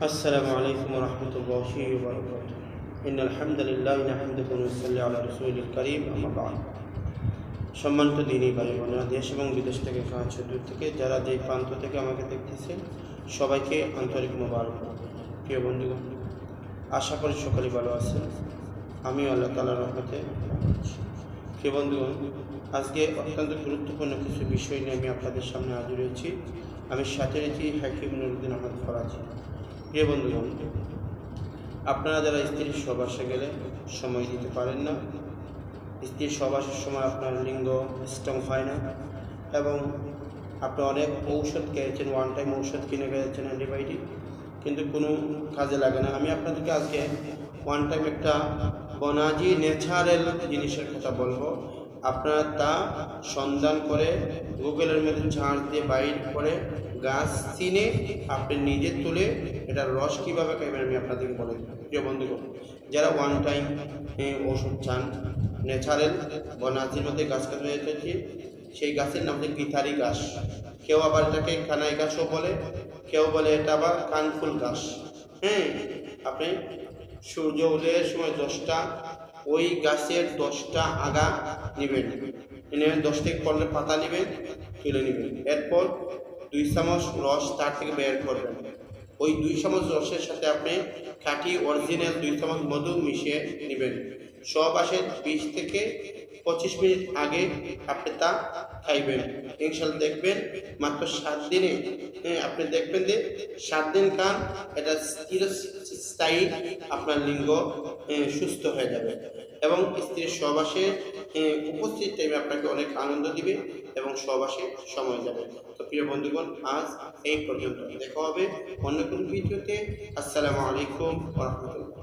السلام عليكم ورحمة الله وبركاته إن الحمد لله نحمده ونصلي على رسول الكريم أما بعد সম্মানিত দিনই ভাই বোনেরা দেশ এবং বিদেশ থেকে কাছে দূর থেকে যারা যে প্রান্ত থেকে আমাকে দেখতেছেন সবাইকে আন্তরিক মোবারক প্রিয় বন্ধুগণ আশা করি সকলে ভালো আছেন আমি আল্লাহ তালার রহমতে ভালো আছি। প্রিয় বন্ধুগণ আজকে অত্যন্ত গুরুত্বপূর্ণ কিছু বিষয় নিয়ে আমি আপনাদের সামনে হাজির হয়েছি আমি সাথে রয়েছি হাকিম নুরুদ্দিন আহমদ ফরাজি প্রিয় বন্ধুগণ, আপনারা যারা স্ত্রীর সবাসে গেলে সময় দিতে পারেন না, স্ত্রীর সবাসের সময় আপনার লিঙ্গ স্ট্রং হয় না, এবং আপনি অনেক ঔষধ খেয়েছেন ওয়ান টাইম ঔষধ কিনে খেয়েছেন অ্যান্টিবায়োটিক কিন্তু কোনো কাজে লাগে না। আমি আপনাদেরকে আজকে ওয়ান টাইম একটা বনাজি ন্যাচারাল জিনিসের কথা বলব। আপনারা তা সন্ধান করে গুগলের মধ্যে ঝাড় দিয়ে বাইর করে গাছ চিনে আপনি নিজে তুলে এটার রস কীভাবে খাইবেন আমি আপনাদেরকে বলে প্রিয় বন্ধুগণ, যারা ওয়ান টাইম ওষুধ চান ন্যাচারাল বনাজির মধ্যে গাছ কাটা হয়েছে সেই গাছের নাম হচ্ছে গিথারি গাছ। কেউ আবার এটাকে কানাই গাছও বলে, কেউ বলে এটা আবার কানফুল গাছ। হ্যাঁ আপনি সূর্য উদয়ের সময় দশটা ওই গাছের দশটা আগা নেবেন। এনে দশ থেকে পনেরো পাতা নেবেন তুলে নেবেন। এরপর দুই চামচ রস তার থেকে বের করবেন। ওই দুই চামচ রসের সাথে আপনি খাঁটি অরিজিনাল দুই চামচ মধু মিশিয়ে নেবেন। সব আসে বিশ থেকে পঁচিশ মিনিট আগে আপনি তা খাইবেন। ইনশাল্লাহ দেখবেন মাত্র সাত দিনে হ্যাঁ, আপনি দেখবেন যে সাত দিন খান এটা চিরস্থায়ী আপনার লিঙ্গ সুস্থ হয়ে যাবে। এবং স্ত্রীর সহবাসে উপস্থিত টাইমে আপনাকে অনেক আনন্দ দিবে এবং সহবাসে সময় যাবে। তো প্রিয় বন্ধুগণ, আজ এই পর্যন্ত দেখা হবে অন্য কোনো ভিডিওতে। আসসালামু আলাইকুম রহমতুল্লাহ।